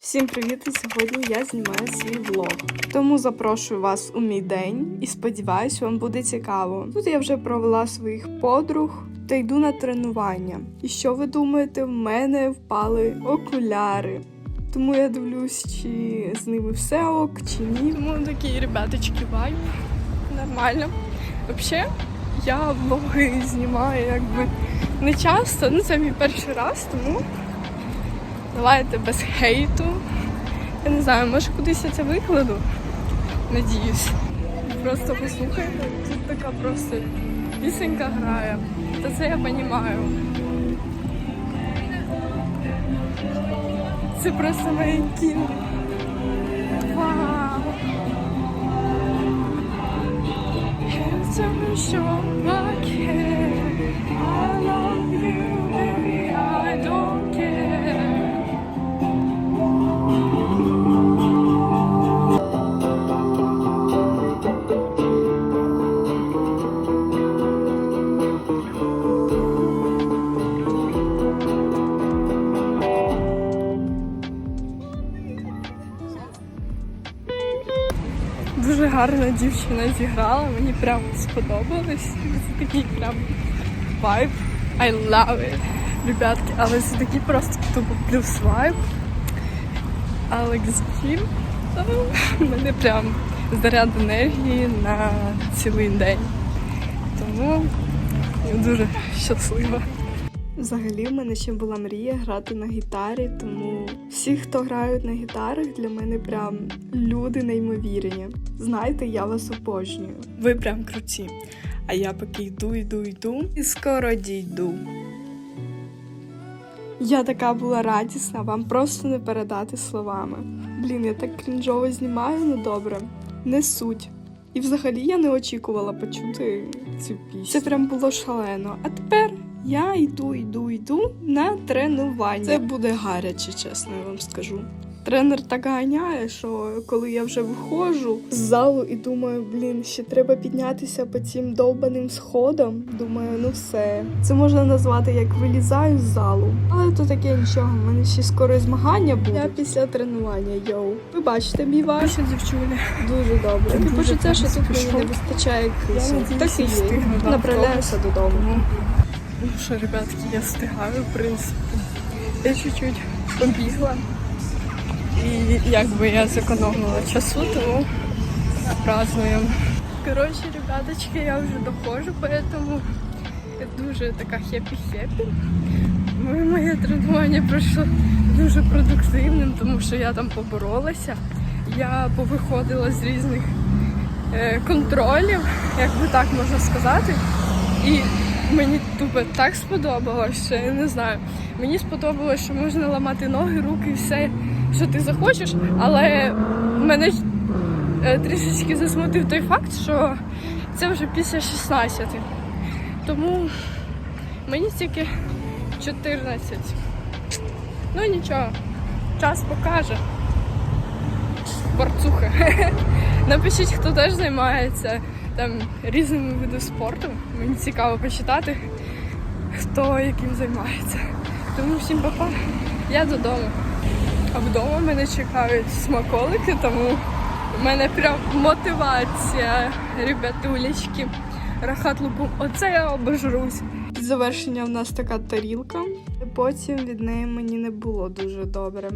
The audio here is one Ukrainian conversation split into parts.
Всім привіт! Сьогодні я знімаю свій влог. Тому запрошую вас у мій день і сподіваюсь, вам буде цікаво. Тут я вже провела своїх подруг та йду на тренування. І що ви думаєте, в мене впали окуляри. Тому я дивлюсь, чи з ними все ок, чи ні. Тому такі ребяточки вайб. Нормально. Взагалі, я влоги знімаю якби не часто. Ну це мій перший раз, тому Давайте без хейту. Я не знаю, може кудись я це викладу. Надіюсь. Просто послухайте, тут така просто пісенька грає. Та це я розумію. Це просто моє кіно. Вау! Tell що I care. I гарна дівчина зіграла, мені прям сподобалось. Це такий прям вайб. I love it, ребятки, але це такий просто тупо плюс вайб. Алекс. У мене прям заряд енергії на цілий день. Тому я дуже щаслива. Взагалі, в мене ще була мрія грати на гітарі, тому всі, хто грають на гітарах, для мене прям люди неймовірні. Знаєте, я вас обожнюю. Ви прям круті. А я поки йду, йду, йду і скоро дійду. Я така була радісна, вам просто не передати словами. Блін, я так крінжово знімаю, ну добре. Не суть. І взагалі я не очікувала почути цю пісню. Це прям було шалено. А тепер я йду, йду, йду на тренування. Це буде гаряче, чесно, я вам скажу. Тренер так ганяє, що коли я вже виходжу з залу і думаю, блін, ще треба піднятися по цим довбаним сходам. Думаю, ну все. Це можна назвати як вилізаю з залу. Але то таке нічого. в мене ще скоро змагання будуть. Я після тренування, йоу. Ви бачите, мій ваш дівчуля. Дуже добре. Таке почуття, що тут мені не вистачає кису. Так і є. Направляюся додому. Ну що, ребятки, я встигаю, в принципі. Я чуть-чуть побігла. І якби я зекономила часу, тому празднуємо. Коротше, ребяточки, я вже доходжу, поэтому я дуже така хеппі-хеппі. Моє, моє тренування пройшло дуже продуктивним, тому що я там поборолася. Я повиходила з різних е, контролів, як би так можна сказати. І мені тупо так сподобалось, що я не знаю. Мені сподобалось, що можна ламати ноги, руки, все, що ти захочеш, але мене е, трішечки засмутив той факт, що це вже після 16. Тому мені тільки 14. Ну нічого, час покаже. Борцуха. Напишіть, хто теж займається там різними видами спорту. Мені цікаво почитати, хто яким займається. Тому всім папа, я додому. А вдома мене чекають смаколики, тому в мене прям мотивація, ребятулечки. Рахат лупу, оце я обожрусь. Завершення в нас така тарілка. Потім від неї мені не було дуже добре.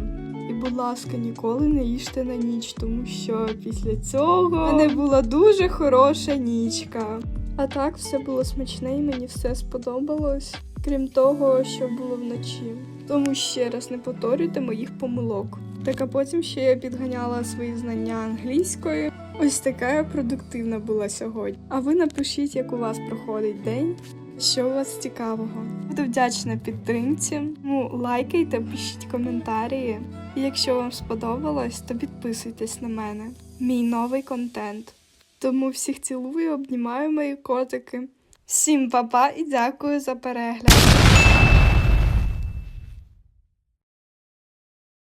Будь ласка, ніколи не їжте на ніч, тому що після цього в мене була дуже хороша нічка. А так все було смачне і мені все сподобалось, крім того, що було вночі. Тому ще раз не повторюйте моїх помилок. Так а потім ще я підганяла свої знання англійської. Ось така я продуктивна була сьогодні. А ви напишіть, як у вас проходить день, що у вас цікавого. Буду вдячна підтримці. Ну, лайкайте, пишіть коментарі. І якщо вам сподобалось, то підписуйтесь на мене. Мій новий контент. Тому всіх цілую, обнімаю мої котики. Всім па-па і дякую за перегляд.